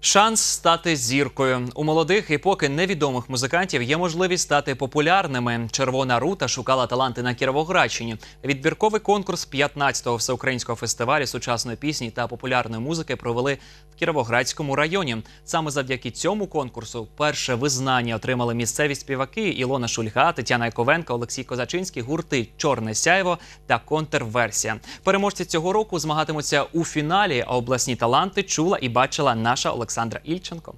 Шанс стати зіркою у молодих і поки невідомих музикантів є можливість стати популярними. Червона рута шукала таланти на Кіровоградщині. Відбірковий конкурс 15-го всеукраїнського фестивалю сучасної пісні та популярної музики провели в Кіровоградському районі. Саме завдяки цьому конкурсу перше визнання отримали місцеві співаки Ілона Шульга, Тетяна Яковенко, Олексій Козачинський, гурти Чорне сяйво та контрверсія. Переможці цього року змагатимуться у фіналі. А обласні таланти чула і бачила наша Олександра Ільченко.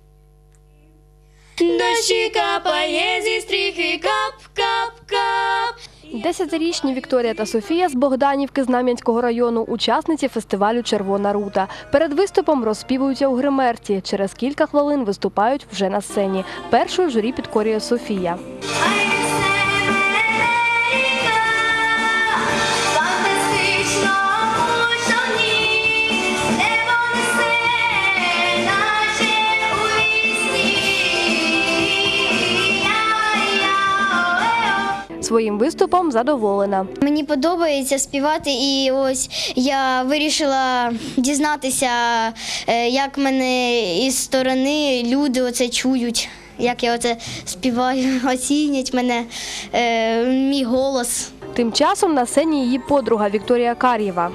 Дощі капає зі стріхи, кап-кап-кап. Десятирічні Вікторія та Софія з Богданівки Знам'янського району учасниці фестивалю Червона рута. Перед виступом розспівуються у гримерці. Через кілька хвилин виступають вже на сцені. Першою в журі підкорює Софія. Своїм виступом задоволена. Мені подобається співати, і ось я вирішила дізнатися, е, як мене із сторони люди оце чують, як я оце співаю, оцінять мене, е, мій голос. Тим часом на сцені її подруга Вікторія Кар'єва.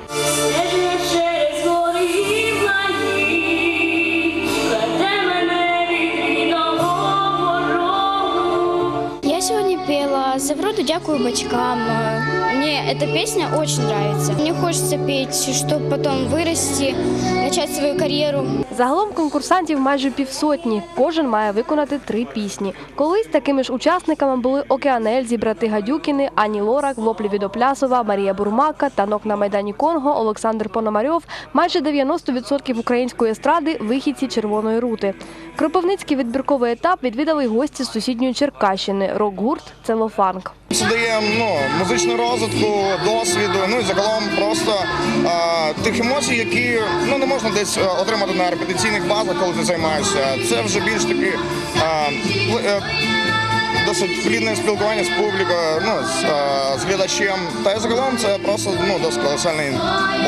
«За вроду дякую бачкам». Мне эта песня очень нравится. Мне хочется петь, чтобы потом вырасти, начать свою карьеру. Загалом конкурсантів майже півсотні. Кожен має виконати три пісні. Колись такими ж учасниками були Океанельзі, брати Гадюкіни, Ані Лорак, Воплі Відоплясова, Марія Бурмака, Танок на Майдані Конго, Олександр Пономарьов. Майже 90% української естради – вихідці Червоної рути. Кропивницький відбірковий етап відвідали й гості з сусідньої Черкащини – рок-гурт «Целофанк». Дає ну, музичну розвитку, досвіду, ну і загалом просто а, тих емоцій, які ну, не можна десь е, отримати на репетиційних базах, коли ти займаєшся. Це вже більш таки а, е, досить плідне спілкування з публікою, ну, з, а, з глядачем. Та й загалом це просто ну, досить колосальний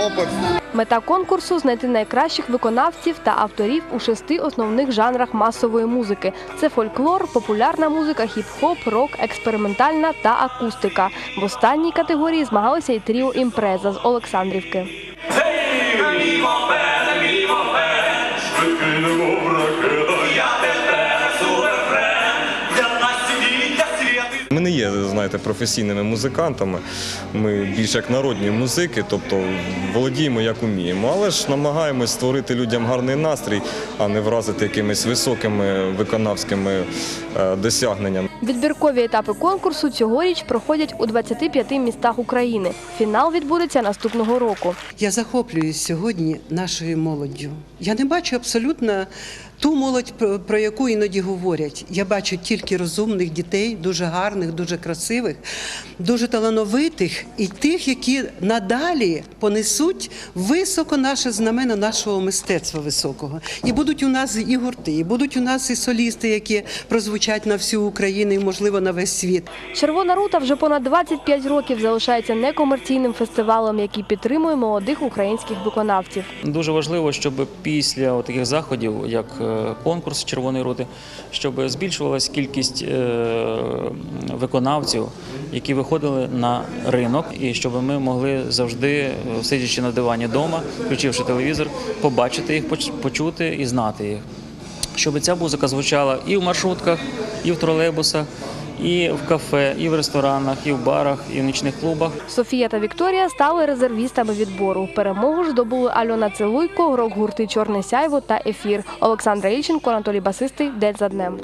опит. Мета конкурсу знайти найкращих виконавців та авторів у шести основних жанрах масової музики: це фольклор, популярна музика, хіп-хоп, рок, експериментальна та акустика. В останній категорії змагалися і тріо імпреза з Олександрівки. Ми не є, знаєте, професійними музикантами. Ми більш як народні музики, тобто володіємо як уміємо, але ж намагаємось створити людям гарний настрій, а не вразити якимись високими виконавськими е, досягненнями. Відбіркові етапи конкурсу цьогоріч проходять у 25 містах України. Фінал відбудеться наступного року. Я захоплююсь сьогодні нашою молоддю. Я не бачу абсолютно ту молодь, про- яку іноді говорять. Я бачу тільки розумних дітей, дуже гарних, дуже красивих, дуже талановитих і тих, які надалі понесуть високо наше знамено нашого мистецтва високого. І будуть у нас і гурти, і будуть у нас і солісти, які прозвучать на всю Україну і, можливо, на весь світ. Червона рута вже понад 25 років залишається некомерційним фестивалем, який підтримує молодих українських виконавців. Дуже важливо, щоб після таких заходів, як е, конкурс Червоної рути, щоб збільшувалась кількість е, виконавців, які виходили на ринок, і щоб ми могли завжди, сидячи на дивані вдома, включивши телевізор, побачити їх, поч- почути і знати їх. Щоб ця музика звучала і в маршрутках, і в тролейбусах, і в кафе, і в ресторанах, і в барах, і в нічних клубах. Софія та Вікторія стали резервістами відбору. Перемогу ж здобули Альона Целуйко, рок-гурти Чорне сяйво та ефір. Олександра Ільченко, Анатолій Басистий. День за днем.